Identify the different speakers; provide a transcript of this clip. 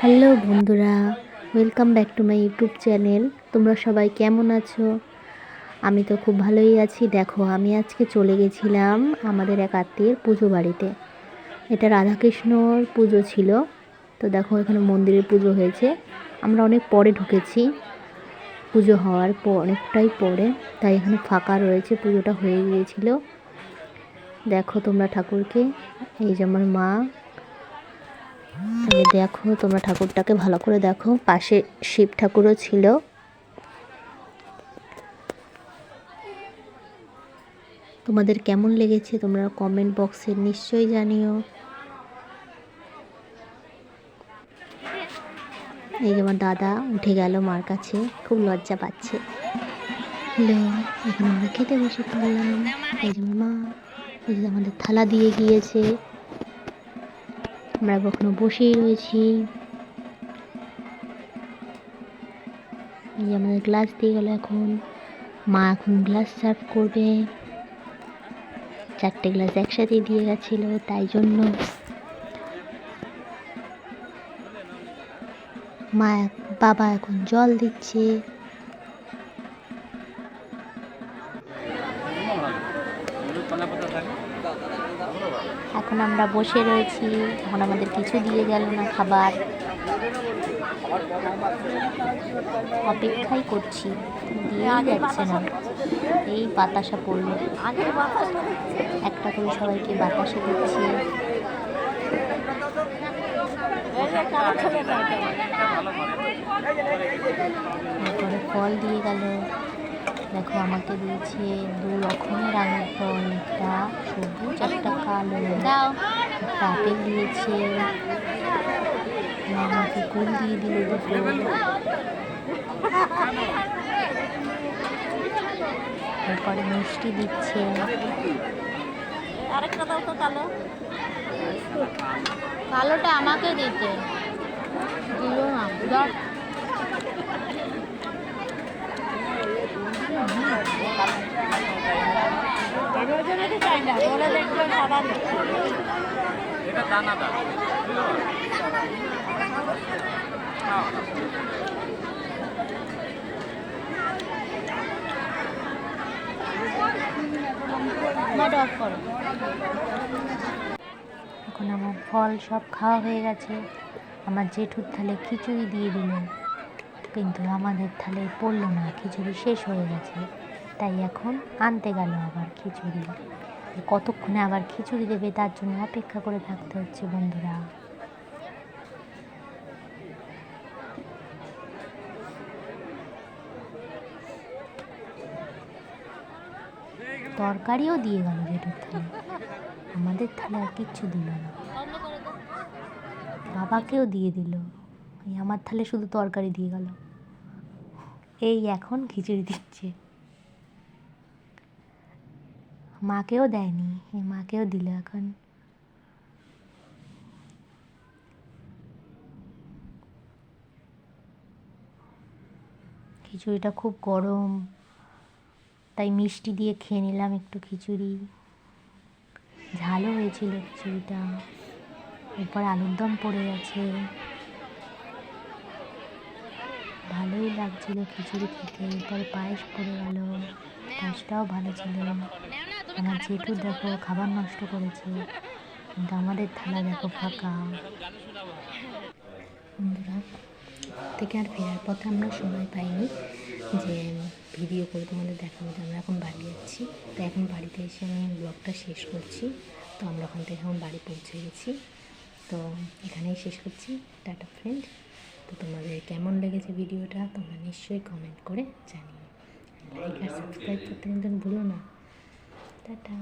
Speaker 1: Hello বন্ধুরা welcome back to my YouTube channel তোমরা সবাই কেমন আছো? আমি তো খুব ভালোই আছি। দেখো, আমি আজকে চলে গেছিলাম আমাদের এক আত্মীয়ের পুজো বাড়িতে। এটা রাধাকৃষ্ণর পুজো ছিল। তো দেখো, এখানে মন্দিরের পুজো হয়েছে। আমরা অনেক পরে ঢুকেছি পুজো হওয়ার পর, অনেকটাই পরে। তাই এখানে ফাঁকা রয়েছে, পুজোটা হয়ে গিয়েছিল। দেখো তোমরা ঠাকুরকে, এই যে আমার মা। এই দেখো, তোমরা ঠাকুরটাকে ভালো করে দেখো। পাশে শিব ঠাকুরও ছিল। তোমাদের কেমন লেগেছে তোমরা কমেন্ট বক্সে নিশ্চয়ই জানিও। এই যে আমার দাদা উঠে গেল মার কাছে, খুব লজ্জা পাচ্ছে। হ্যালো, এখন আমরা খেতে বসে পড়লাম। এই যে মা এই যে আমাদের থালা দিয়ে গিয়েছে। আমরা কখনো বসেই রয়েছি। আমাদের গ্লাস দিয়ে গেল এখন। মা এখন গ্লাস সার্ভ করবে। চারটে গ্লাস একসাথে দিয়ে গেছিল, তাই জন্য। মা, বাবা এখন জল দিচ্ছে। এখন আমরা বসে রয়েছি। এখন আমাদের কিছু দিয়ে গেল না খাবার। অপেক্ষাই করছি। দিয়েই যাচ্ছে না। এই বাতাসা পড়ল। একটা করে সবাইকে বাতাসা দিচ্ছে। তারপরে ফল দিয়ে গেল। দেখো, আমাকে দিয়েছে দু রকমের আঙুর ফল একটা সবুজ একটা কালো একটা আপেল দিয়েছে আমাকে কুল দিয়ে দিল দুটো। তারপরে মিষ্টি দিচ্ছে।
Speaker 2: আরেকটা কালোটা আমাকে দিতে। দিও না দাও চাই না বলে দেখবে সাদা
Speaker 1: এখন আমার ফল সব খাওয়া হয়ে গেছে। আমার জেঠুর থালে খিচুড়ি দিয়ে দিল কিন্তু আমাদের থালে পড়ল না, খিচুড়ি শেষ হয়ে গেছে। তাই এখন আনতে গেল আবার খিচুড়ি। কতক্ষণে আবার খিচুড়ি দেবে তার জন্য অপেক্ষা করে থাকতে হচ্ছে বন্ধুরা। তরকারিও দিয়ে গেল জেঠুর থালে। আমাদের থালে আর কিচ্ছু দিল না। বাবাকেও দিয়ে দিল। আমার থালে শুধু তরকারি দিয়ে গেল। এই এখন খিচুড়ি দিচ্ছে। মাকেও দেয়নি, এই মাকেও দিল এখন। খিচুড়িটা খুব গরম, তাই মিষ্টি দিয়ে খেয়ে নিলাম একটু খিচুড়ি। ঝালও হয়েছিল খিচুড়িটা, এরপর আলুর দম পড়ে গেছে। ভালোই লাগছিল খিচুড়ি খেতে, তার পায়েস পড়ে গেল, পায়েসটাও ভালো ছিল। আমার জেঠু দেখো খাবার নষ্ট করেছে, কিন্তু আমাদের থালা দেখো ফাঁকা। বন্ধুরা, থেকে আর ফেরার পথে আমরা সময় পাইনি যে ভিডিও করে তোমাদের দেখাবো যে আমরা এখন বাড়ি যাচ্ছি। তো এখন বাড়িতে এসে আমি ব্লগটা শেষ করছি। তো আমরা ওখান থেকে এখন বাড়ি পৌঁছে গেছি। তো এখানেই শেষ করছি। টাটা ফ্রেন্ড তো তোমাদের কেমন লেগেছে ভিডিওটা তোমরা নিশ্চয়ই কমেন্ট করে জানিও। লাইক আর সাবস্ক্রাইব করতে কিন্তু ভুলো না। টাটা।